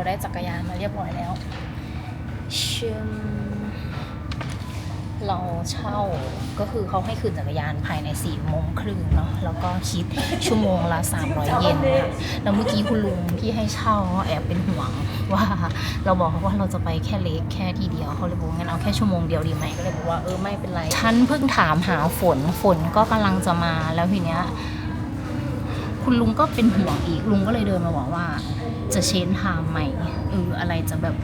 เราได้จักรยานมาเรียบร้อยแล้วชิมเราเช่าก็คือเขาให้คืนจักรยานภายใน4ี่โมงครึ่งเนาะแล้วก็คิดชั่วโมงละ 300 เยนค่ะแล้วเมื่อกี้คุณลุงที่ให้เช่าเขาแอบเป็นห่วงว่า เราบอกเขาว่าเราจะไปแค่เล็กแค่ทีเดียวเขาเลยบอกงั้นเอาแค่ชั่วโมงเดียวดีไหมก็เลยบอกว่าเออไม่เป็นไรฉันเพิ่งถามหาฝนฝนก็กำลังจะมาแล้วทีเนี้ย คุณลุงก็เป็นห่วงอีกลุงก็เลยเดินมาบอกว่า จะเชนไทม์ใหม่เอออะไรจะแบบ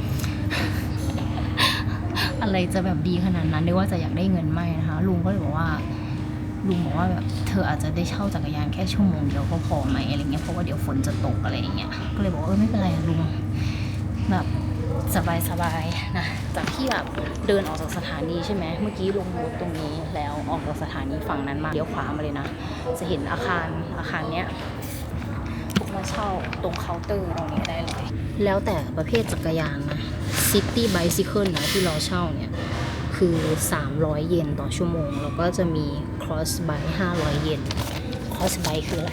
อะไรจะแบบดีขนาดนั้นเรียกว่าจะอยากได้เงินไหมนะคะลุงก็เลยบอกว่าลุงบอกว่าแบบเธออาจจะได้เช่าจักรยานแค่ชั่วโมงเดียวก็พอไหมอะไรเงี้ยเพราะว่าเดี๋ยวฝนจะตกอะไรอย่างเงี้ยก็เลยบอกเออไม่เป็นไรลุงแบบสบายๆนะ จากที่แบบเดินออกจากสถานีใช่ไหมเมื่อกี้ลงรถตรงนี้แล้วออกจากสถานีฝั่งนั้นมาเลี้ยวขวามาเลยนะ จะเห็นอาคารอาคารเนี้ยพวกมาเช่าตรงเคาน์เตอร์ตรงนี้ได้เลย แล้วแต่ประเภทจักรยานนะ City Bicycle นะที่เราเช่าเนี่ยคือ 300 เยนต่อชั่วโมง แล้วก็จะมี Cross Bike 500 เยน Cross Bike คืออะไร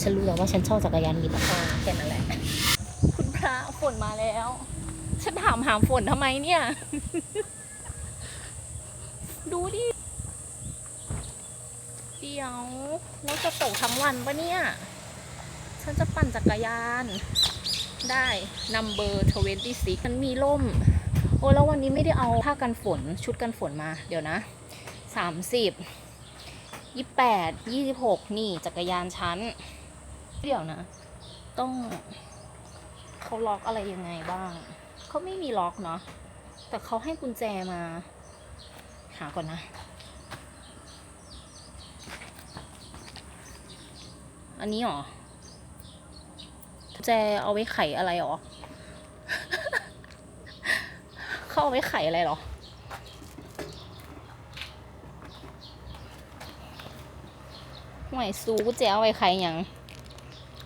ฉันรู้แล้วว่าฉันเช่าจักรยานมีราคาแค่นั้นแหละ คุณพระฝนมาแล้ว ฉันถามหามฝนทำไมเนี่ย ดูดิ เดี๋ยวเราจะตกทั้งวันปะเนี่ย ฉันจะปั่นจักรยาน ได้ number 26มันมีร่ม โอ้แล้ววันนี้ไม่ได้เอาผ้ากันฝนชุดกันฝนมา เดี๋ยวนะ30 28 26นี่จักรยานชั้น เดี๋ยวนะ ต้องเขาล็อกอะไรยังไงบ้าง เขาไม่มีล็อกเนาะแต่เขาให้กุญแจมา หาก่อนนะอันนี้หรอแจเอาไว้ไขอะไรหรอ เขาเอาไว้ไขอะไรหรอห่วยซูกุญแจเอาไว้ไขยัง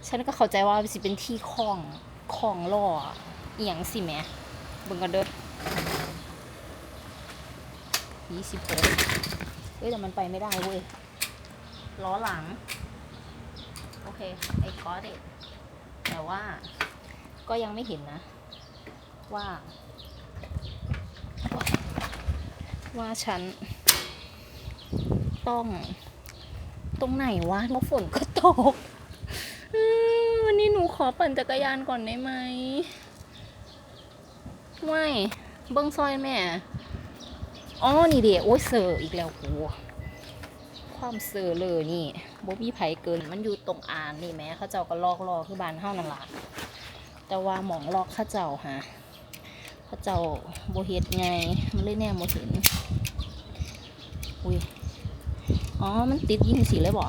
ฉันก็เข้าใจว่าสิเป็นที่คล้องคล้องล่อ อหย่างสิแม่เบิ่งกันเด้อยี่สิบหกเฮ้ยแต่มันไปไม่ได้เว้ย ล้อหลัง โอเค ไอ้คอร์ดแต่ว่าก็ยังไม่เห็นนะ ว่า ว่าฉัน ต้อง ตรงไหนวะแล้วฝนก็ตก วันนี้หนูขอปั่นจักรยานก่อนได้ไหม ไม่เบิ้งซอยแม่ อ๋อ นี่เดียวโอ้ยเซออีกแล้วโหความเซอเลยนี่บ่มีไผ่เกิน มันอยู่ตรงอ่านนี่แม้เขาเจ้าก็ลอกลอคือบ้านเฮานั่นละแต่ว่าหมองลอกข้าเจ้าฮะเขาเจ้าบ่เฮ็ดไง มันเลยแน่บ่เห็น อุ้ย อ๋อ มันติดยิ่งสีเลยบ่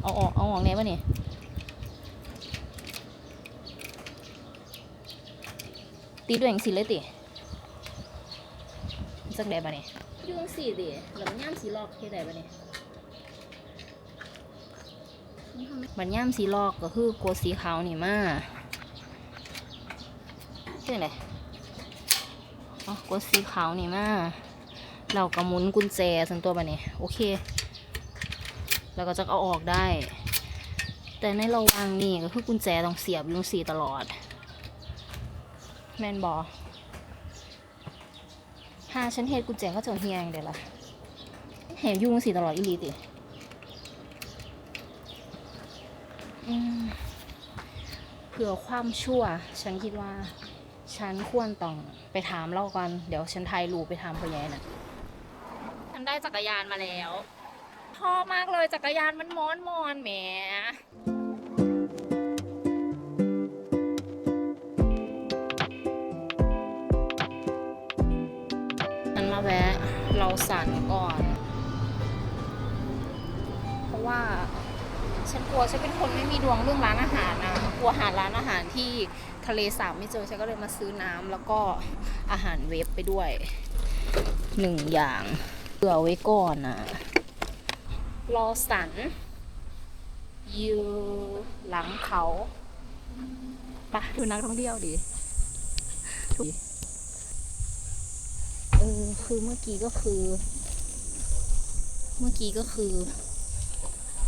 เอาออก เอาออกแน่ป่ะนี่ ติดด้วยอย่างสีเลยติสักแดป่ะนี่อยุ่จั่งสีดิแล้วมันย่ามสีลอกเฮ็ดได้ป่ะนี่บันย่ามสีลอกก็คือกดสีขาวนี่มาเฮ็ดไงอ๋อกดสีขาวนี่มาเราก็หมุนกุญแจสันตัวป่ะนี่โอเคแล้วก็จะเอาออกได้ แต่ในระหว่างนี้ก็คือกุญแจต้องเสียบอยุงสีตลอด แมนบอถ้าฉันเฮ็ดกุญแจก็จะเฮียงเดี๋ยวละแหวยุงสีตลอดอีลีติอืมเผื่อความชั่ว ฉันคิดว่า ฉันควรต้องไปถามเล่ากันเดี๋ยวฉันไทยรูปไปถามพ่อใหญ่น่ะ ฉันได้จักรยานมาแล้วชอบมากเลยจักรยานมันม้อนมอนแหม แวะเราสั่นก่อน เพราะว่าฉันกลัวฉันเป็นคนไม่มีดวงเรื่องร้านอาหารนะกลัวหาร้านอาหารที่ทะเลสาบไม่เจอฉันก็เลยมาซื้อน้ำแล้วก็อาหารเวฟไปด้วยหนึ่งอย่างเผื่อไว้ก่อนนะรอสันยู่หลังเขาปะดูนักท่องเที่ยวดิเออ คือเมื่อกี้ก็คือ เมื่อกี้ก็คือ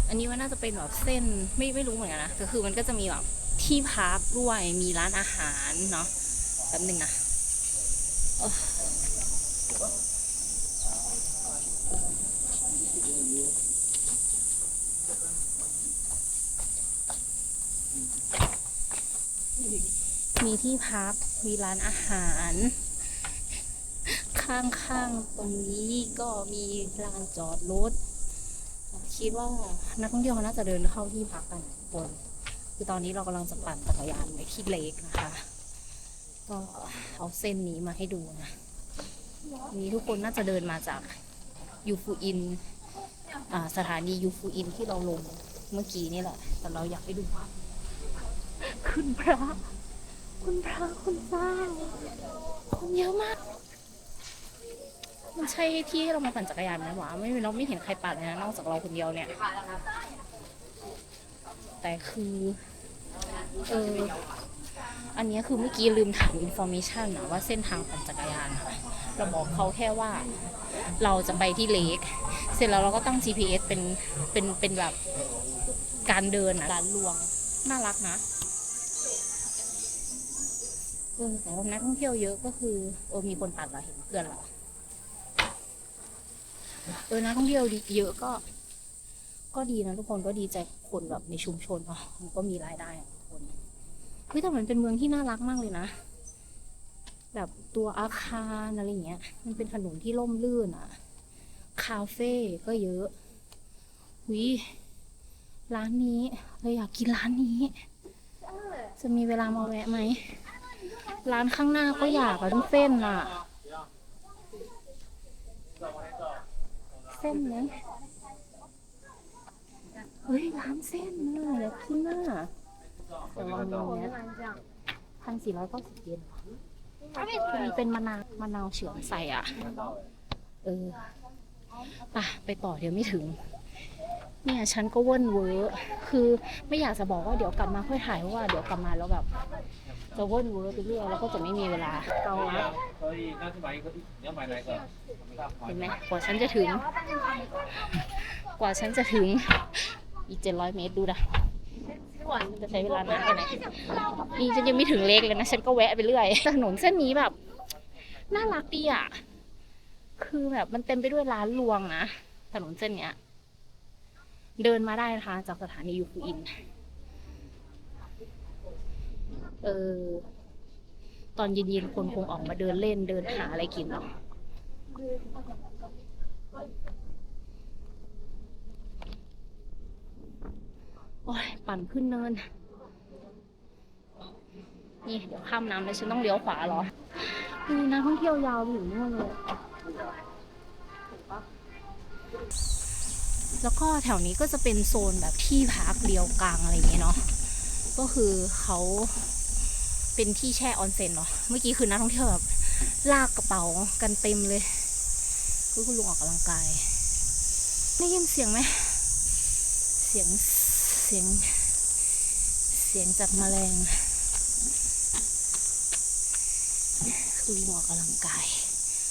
อันนี้ว่าน่าจะเป็นแบบเส้นไม่ไม่รู้เหมือนกันนะแต่คือมันก็จะมีแบบที่พักด้วยมีร้านอาหารเนาะแป๊บหนึ่งนะมีที่พักมีร้านอาหาร ข้างๆตรงนี้ก็มีลานจอดรถคิดว่านักท่องเที่ยวน่าจะเดินเข้าที่พักกันทุกคนคือตอนนี้เรากำลังจะปั่นจักรยานไปที่เลกนะคะ ก็เอาเส้นนี้มาให้ดูนะนี้ทุกคนน่าจะเดินมาจากยูฟูอินสถานียูฟูอินที่เราลงเมื่อกี้นี่แหละ แต่เราอยากให้ดูว่าคุณพระ คุณพระคุณเจ้าคนเยอะมาก มันใช่ที่ให้เรามาปั่นจักรยานไหมวะไม่เราไม่เห็นใครปั่นเลยนะนอกจากเราคนเดียวเนี่ย แต่คือเอออันเนี้ยคือเมื่อกี้ลืมถามอินโฟมิชันนะว่าเส้นทางปั่นจักรยานอะเราบอกเขาแค่ว่าเราจะไปที่เลกเสร็จแล้วเราก็ตั้ง GPS เป็นเป็นเป็นแบบการเดินอะร้านลวง น่ารักนะเออแต่ว่านักท่องเที่ยวเยอะก็คือเออมีคนปั่นเราเห็นเพื่อนเรา เออนักท่องเที่ยวเยอะก็ ก็ดีนะทุกคนก็ดีใจคนแบบในชุมชนเนาะมันก็มีรายได้อะทุกคนเฮ้ยแต่มันเป็นเมืองที่น่ารักมากเลยนะ แบบตัวอาคารอะไรเงี้ย มันเป็นถนนที่ร่มรื่นอะ คาเฟ่ก็เยอะวิร้านนี้เราอยากกินร้านนี้ จะมีเวลามาแวะไหม ร้านข้างหน้าก็อยากอะทุกเส้นอะ เส้นไหมเฮ้ยร้านเส้นน่ะอยากกินน่ะแต่ว่าเนี้ยพันสี่ร้อยเก้าสิบเยนมันเป็นมะนาวมะนาวเฉือนใส่อะ เออไป่ะไปต่อเดี๋ยวไม่ถึง เนี่ยฉันก็เว่นเวอร์คือไม่อยากจะบอกว่าเดี๋ยวกลับมาค่อยถ่ายเพราะว่าเดี๋ยวกลับมาแล้วแบบ จะว่นวอร์ไปเรื่อยแล้วก็จะไม่มีเวลาเกาลัดเห็นไหมกว่าฉันจะถึง กว่าฉันจะถึง อีกเจ็ดร้อยเมตรดูนะจะใช้เวลานานแค่ไหนนี่ฉันยังไม่ถึงเล็กเลยนะ ฉันก็แวะไปเรื่อยถนนเส้นนี้แบบ น่ารักดีอะ คือแบบมันเต็มไปด้วยร้านรวงนะ ถนนเส้นเนี้ย เดินมาได้นะคะ จากสถานียูคูอิน เออ ตอนเย็นๆคนคงออกมาเดินเล่นเดินหาอะไรกินเนาะโอ้ยปั่นขึ้นเนิน นี่ เดี๋ยวข้ามน้ำแล้วฉันต้องเลี้ยวขวาเหรอมีนักท่องเที่ยวยาวไปถึงนู่นเลยแล้วก็แถวนี้ก็จะเป็นโซนแบบที่พักเรียวกลางอะไรอย่างเงี้ยเนาะ ก็คือเขา เป็นที่แช่ออนเซ็นเนาะเมื่อกี้คือนักท่องเที่ยวแบบลากกระเป๋ากันเต็มเลยคือคุณลุงออกกำลังกายได้ยินเสียงไหมเสียงเสียง เสียงจากแมลงคือลุงออกกำลังกาย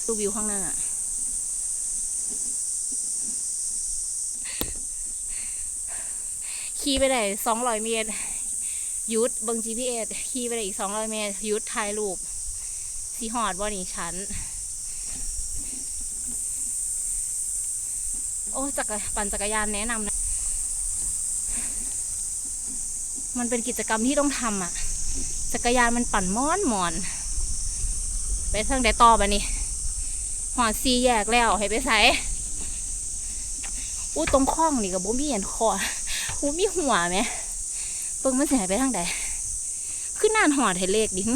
ดูวิวข้างหน้าขี่ไปได้สองร้อยเมตร ยุดเบิง GPS ขี่ไปได้อีกสองร้อยเมตรยุดถ่ายรูปสีหอดว่านี่ฉัน โอ้จักรปั่นจักรยานแนะนำนะ มันเป็นกิจกรรมที่ต้องทำอะ จักรยานมันปั่นม้อนหมอนไปทางใดต่อไปนี่หอดซีแยกแล้วให้ไปใส่อู้ตรงข้องนี่กับบุมีเห็นคอบุมีหัวไหม เบิ่งมันสิให้ไปทางใดขึ้นนานหอดให้เลขดิหึ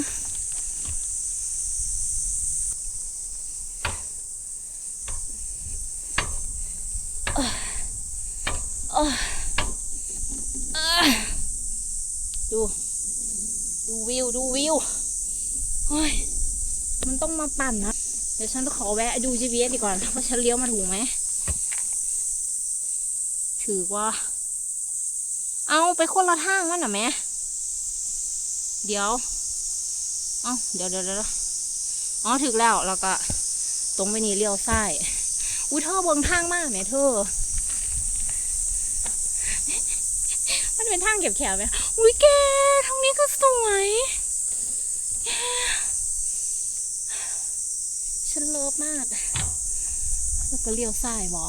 ดู ดูวิว ดูวิวเฮ้ยมันต้องมาปั่นนะ เดี๋ยวฉันต้องขอแวะดู GPS ดีกว่าว่าฉันเลี้ยวมาถูกไหมถือว่า เอาไปคนละทางมันน่ะแม่เดี๋ยวเอาเดี๋ยวเดี๋ยวเดี๋ยวอ๋อถึกแล้วแล้วก็ตรงไปนี่เลี้ยวซ้ายอุ้ยเธอเบิ่งทางมากแม่เธอมาดูเป็นทางแคบๆไหมอุ้ยแกทางนี้ก็สวยแกฉันเลิฟมากแล้วก็เลี้ยวซ้ายบอ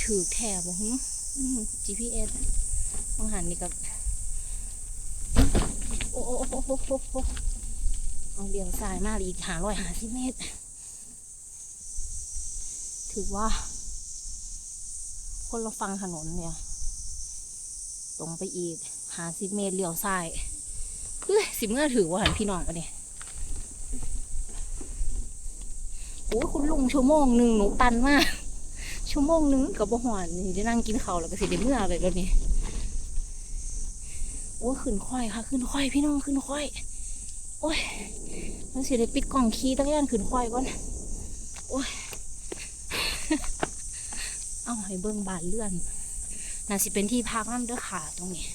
ถือแถบบ่หึอืม GPS บางหันนี่กับโอ้โอ้โอ้โอ้โอ้โอ้เอาเลี้ยวซ้ายมากอีกหาร้อยหาสิเมตร ถือว่า คนเราฟังถนนเนี่ย ตรงไปอีกหาสิเมตรเลี้ยวซ้ายเฮ้ยสิเมื่อถือว่าหันพี่น้องกันเนี่ยโอ้ยคุณลุงชั่วโมงหนึ่งหนูตันมาก ชั่วโมงหนึ่งกับบ่หอนนี่ได้นั่งกินข้าวแล้วก็สิได้เมื่อเลยแล้วนี่ โอ้ยขึ้นค่อยค่ะ ขึ้นค่อยพี่น้องขึ้นค่อย โอ้ยมันสิได้ปิดกล่องขี้ตั้งย่านขึ้นค่อยก่อนโอ้ยเอาให้เบิ่งบานเลื่อนน่าสิเป็นที่พักนั่นเด้อค่ะตรงนี้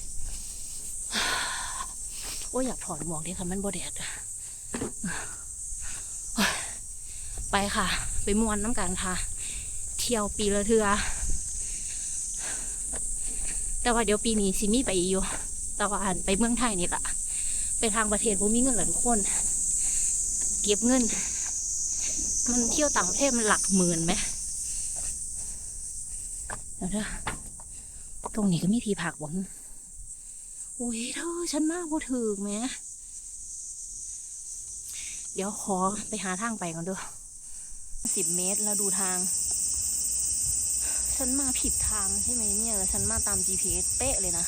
โอ้ยอยากถอดหมวกด้ค่ะมันบ่แดดโอ้ยไปค่ะ ไปมวนน้ำกันค่ะ เที่ยวปีละเทือแต่ว่าเดี๋ยวปีนี้สิมีไปอยู่ แต่ว่าอันไปเมืองไทยนี่แหละไปทางประเทศบ่มีเงินหลายคน เก็บเงิน มันเที่ยวต่างประเทศมันหลักหมื่นไหมเดี๋ยวเด้อตรงนี้ก็มีที่พักบ่โอ้ยเธอฉันมากบ่ถึกแหมเดี๋ยวขอไปหาทางไปก่อนเด้อสิบเมตรแล้วดูทาง ฉันมาผิดทางใช่ไหมเนี่ย ฉันมาตาม GPS เป๊ะเลยนะ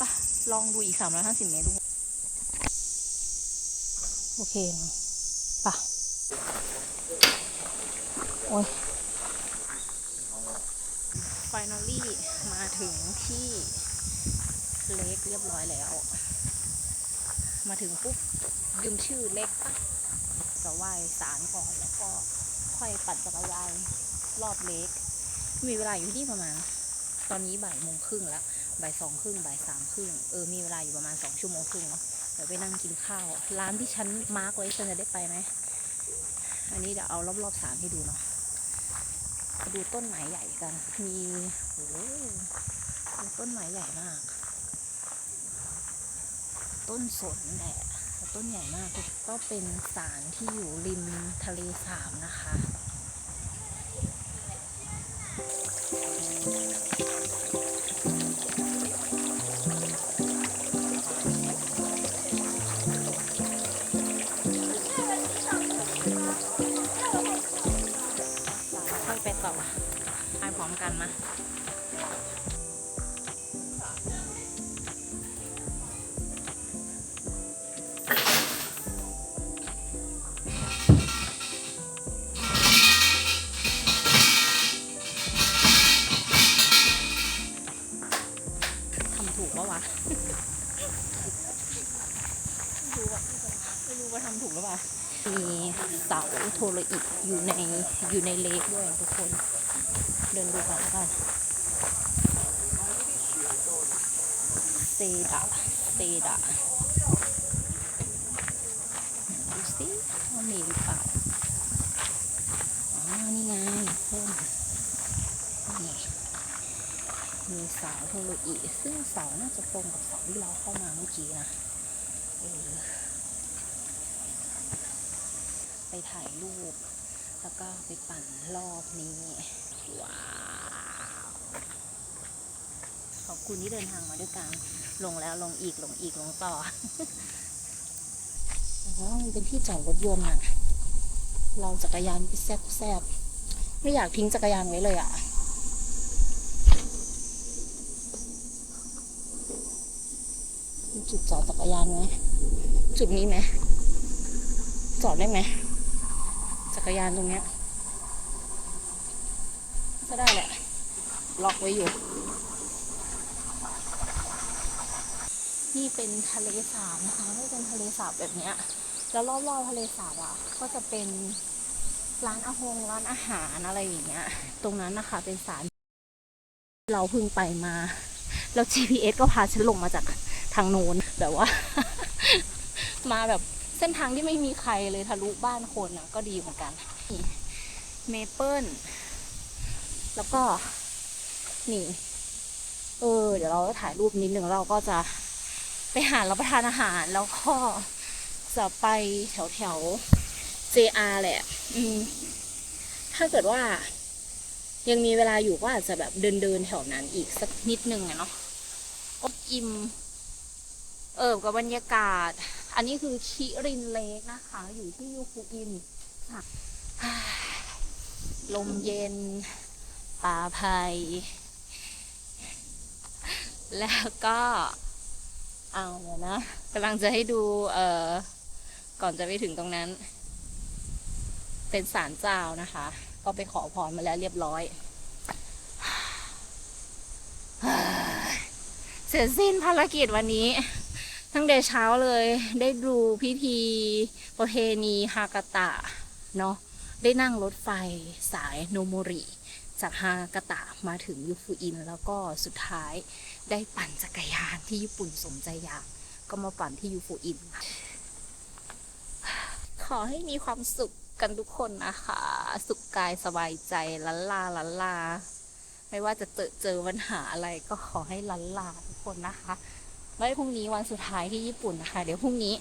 ปะลองดูอีกสามร้อยห้าสิบเมตรดูโอเคปะโอ้ย finally มาถึงที่เล็กเรียบร้อยแล้ว มาถึงปุ๊บยืมชื่อเล็กปะจะไหว้ศาลก่อนแล้วก็ค่อยปั่นจักรยานรอบเล็ก มีเวลาอยู่ที่ประมาณ ตอนนี้บ่ายโมงครึ่งแล้วบ่ายสองครึ่งบ่ายสามครึ่งเออมีเวลาอยู่ประมาณสองชั่วโมงครึ่งเนาะเดี๋ยวไปนั่งกินข้าว ร้านที่ฉันมาร์กไว้ฉันจะได้ไปไหมอันนี้เดี๋ยวเอารอบๆสามให้ดูเนาะดูต้นไม้ใหญ่กัน มีโอ้ต้นไม้ใหญ่มาก ต้นสนแหละต่ต้นใหญ่มากก็เป็นสารที่อยู่ริมทะเลสาบนะคะ กันมาทำถูกปะวะไม่รู้อะไม่รู้ว่าทำถูกหรือเปล่ามีเสาโทรอิกอยู่ในอยู่ในเลกด้วยทุกคน เดินดูก่อนแล้วกันเซดะเซดะดูสิว่ามีหรือเปล่าอ๋อ นี่ไงเพิ่มนี่มีเสาโทรอิซึ่งเสาน่าจะตรงกับเสาที่เราเข้ามาเมื่อกี้นะเออไปถ่ายรูป แล้วก็ไปปั่นรอบนี้ ว้าวขอบคุณที่เดินทางมาด้วยกันลงแล้วลงอีกลงอีกลงต่ออ๋อมันเป็นที่จอดรถยนต์อะ เราจักรยานไปแซบแซบไม่อยากทิ้งจักรยานไว้เลยอะมีจุดจอดจักรยานไหมจุดนี้ไหมจอดได้ไหมจักรยานตรงเนี้ย ก็ได้แหละ ล็อกไว้อยู่ นี่เป็นทะเลสาบนะคะไม่เป็นทะเลสาบแบบเนี้ย แล้วรอบๆทะเลสาบอะ ก็จะเป็นร้านอาหงร้านอาหารอะไรอย่างเงี้ย ตรงนั้นนะคะเป็นสารเราเพิ่งไปมา แล้ว GPS ก็พาฉันลงมาจากทางโน้นแบบว่า มาแบบเส้นทางที่ไม่มีใครเลยทะลุบ้านคนอะ ก็ดีเหมือนกัน เมเปิล แล้วก็นี่ เออ เดี๋ยวเราถ่ายรูปนิดหนึ่งเราก็จะไปหารับประทานอาหารแล้วก็จะไปแถวแถวๆ JR แหละ อืม ถ้าเกิดว่า ยังมีเวลาอยู่ก็อาจจะแบบเดินเดินๆแถวนั้นอีกสักนิดนึงอะเนาะอบอิ่ม เออกับบรรยากาศ อันนี้คือคิรินเลกนะคะ อยู่ที่ยูฟูอินลมเย็น ป่าไผ่แล้วก็เอาเนะกำลังจะให้ดูเอ่อก่อนจะไปถึงตรงนั้น เป็นศาลเจ้านะคะ ก็ไปขอพรมาแล้วเรียบร้อย เสร็จสิ้นภารกิจวันนี้ ทั้งเดเช้าเลยได้ดูพิธีประเพณีฮากาตะ เนาะได้นั่งรถไฟสายโนโมริ จากฮากาตะมาถึงยูฟูอิน แล้วก็สุดท้ายได้ปั่นจักรยานที่ญี่ปุ่นสมใจอยาก ก็มาปั่นที่ยูฟูอิน ขอให้มีความสุขกันทุกคนนะคะ สุขกายสบายใจลันลาลันลา ไม่ว่าจะเจอเจอปัญหาอะไรก็ขอให้ลันลาทุกคนนะคะไว้พรุ่งนี้วันสุดท้ายที่ญี่ปุ่นนะคะ เดี๋ยวพรุ่งนี้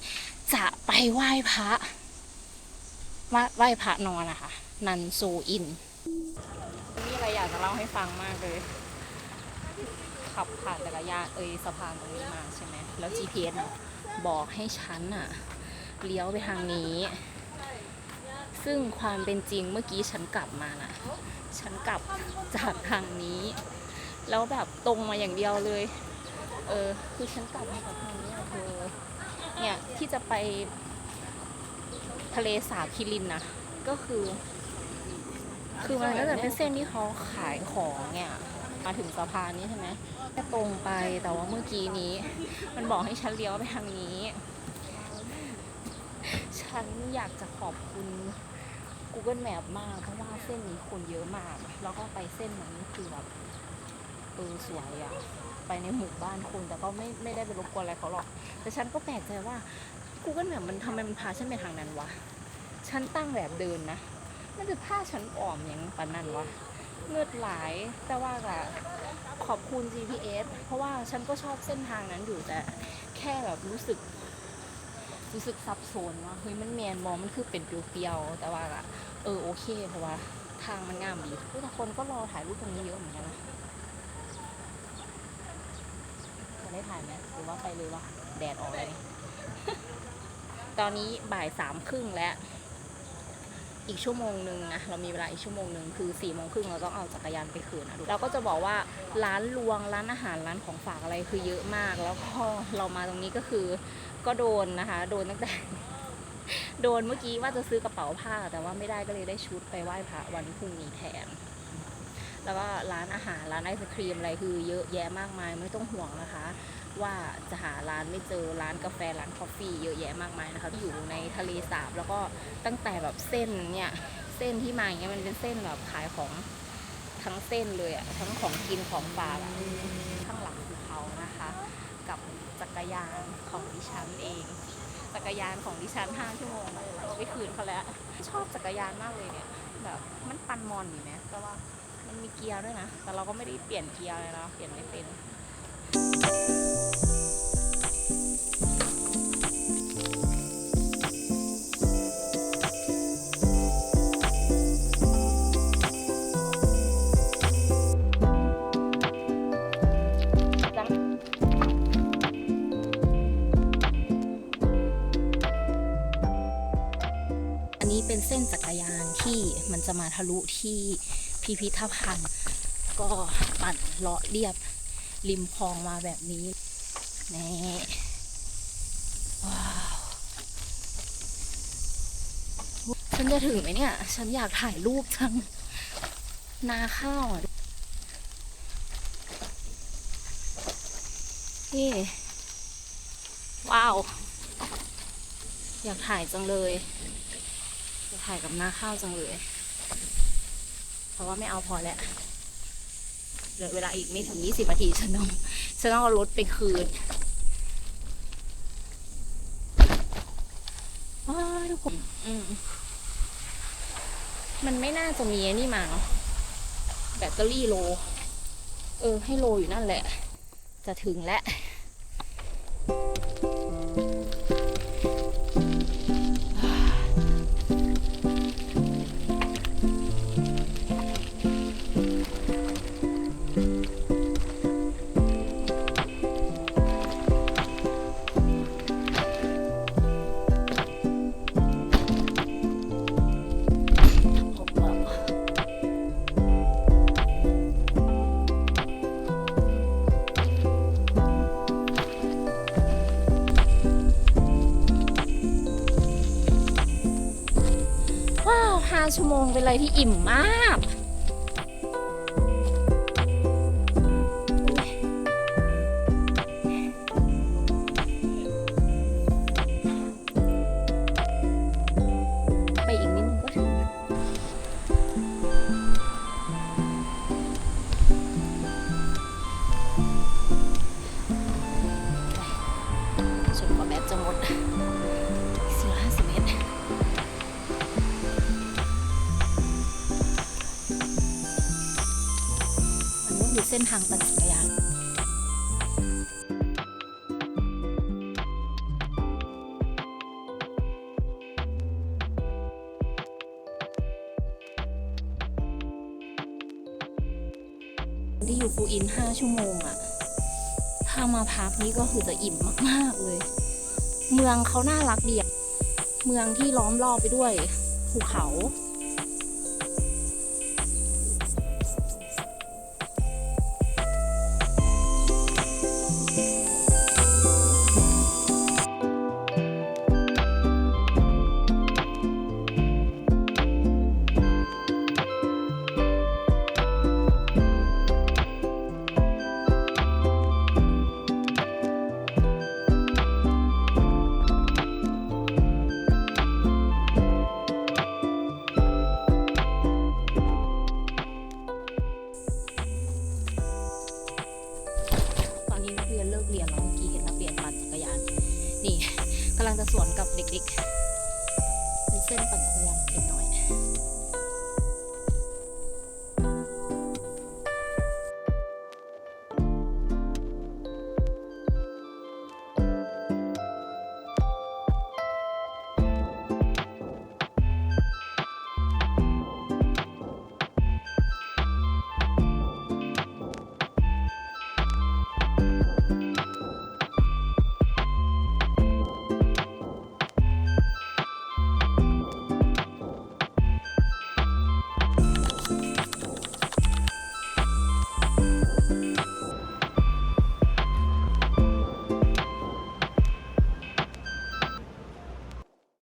จะไปไหว้พระมาไหว้พระนอนนะคะ นันซูอิน อะไรอยากจะเล่าให้ฟังมากเลย ขับผ่านจักรยานเอยสะพานตรงนี้มาใช่ไหมแล้ว GPS อะบอกให้ฉันอะเลี้ยวไปทางนี้ ซึ่งความเป็นจริงเมื่อกี้ฉันกลับมานะฉันกลับจากทางนี้ แล้วแบบตรงมาอย่างเดียวเลย เออคือฉันกลับมาจากทางนี้เธอเนี่ยที่จะไปทะเลสาบคิรินนะก็คือ คือมันก็จะเป็นเส้นที่เขาขายของเนี่ยมาถึงสะพานนี้ใช่ไหมแค่ตรงไปแต่ว่าเมื่อกี้นี้ มันบอกให้ฉันเลี้ยวไปทางนี้ ฉันอยากจะขอบคุณ Google Map มากเพราะว่าเส้นนี้คนเยอะมาก แล้วก็ไปเส้นนั้นคือแบบเออสวยอะไปในหมู่บ้านคนแต่ก็ไม่ไม่ได้ไปรบกวนอะไรเขาหรอก แต่ฉันก็แปลกใจว่า Google Map มันทำไมมันพาฉันไปทางนั้นวะ ฉันตั้งแบบเดินนะ มันจะพาฉันอ่อมอย่างปานนั้นวะเงือดหลายแต่ว่าก็ขอบคุณ GPS เพราะว่าฉันก็ชอบเส้นทางนั้นอยู่แต่แค่แบบรู้สึก รู้สึกซับซ้อนว่าเฮ้ยมันแมนมองมันคือเป็นเปรียวๆแต่ว่าอะเออโอเคเพราะว่าทางมันงามดีแต่คนก็รอถ่ายรูปตรงนี้เยอะเหมือนกันนะจะได้ถ่ายไหมหรือว่าไปเลยว่าแดดออกเลยตอนนี้บ่ายสามครึ่งแล้ว อีกชั่วโมงหนึ่งนะเรามีเวลาอีกชั่วโมงหนึ่งคือสี่โมงครึ่งเราต้องเอาจักรยานไปคืนนะเราก็จะบอกว่าร้านรวงร้านอาหารร้านของฝากอะไรคือเยอะมาก แล้วก็เรามาตรงนี้ก็คือก็โดนนะคะ โดนตั้งแต่โดนเมื่อกี้ว่าจะซื้อกระเป๋าผ้าแต่ว่าไม่ได้ก็เลยได้ชุดไปไหว้พระวันพรุ่งนี้แทน แล้วก็ร้านอาหารร้านไอศครีมอะไรคือเยอะแยะมากมายไม่ต้องห่วงนะคะ ว่าจะหาร้านไม่เจอร้านกาแฟร้านกาแฟเยอะแยะมากมายนะคะที่อยู่ในทะเลสาบแล้วก็ตั้งแต่แบบเส้นเนี่ยเส้นที่มาอย่างเงี้ยมันเป็นเส้นแบบขายของทั้งเส้นเลยอะทั้งของกินของฝากอะข้างหลังคือเขานะคะ กับจักรยานของดิฉันเอง จักรยานของดิฉันห้าชั่วโมงเอาไปคืนเขาแล้ว ชอบจักรยานมากเลยเนี่ยแบบมันปันมอนอยู่นะแต่ว่า มันมีเกียร์ด้วยนะ แต่เราก็ไม่ได้เปลี่ยนเกียร์เลยนะเปลี่ยนไม่เป็นอันนี้เป็นเส้นจักรยานที่มันจะมาทะลุที่ พิพิธภัณฑ์ ก็ปั่นเลาะเรียบริมคลองมาแบบนี้นี่ว้าวฉันจะถึงไหมเนี่ย ฉันอยากถ่ายรูปจังนาข้าวอะนี่ว้าว อยากถ่ายจังเลย อยากถ่ายกับนาข้าวจังเลย ราะว่าไม่เอาพอแล้วเหลือเวลาอีกไม่ถึงยี่สิบนาทีฉันต้องฉันต้องเอารถไปคืนว้าทุกคนอืมมันไม่น่าจะมีนี่มาเนาะแบตเตอรี่โล เออ ให้โลอยู่นั่นแหละ จะถึงแล้ว เป็นอะไรที่อิ่มมากางปั่นจักรยานที่อยู่ปูอิน 5 ชั่วโมงอะถ้ามาพักนี่ก็คือจะอิ่มมาก ๆ เลย เมืองเขาน่ารักดีอะเมืองที่ล้อมรอบไปด้วยภูเขา Okay.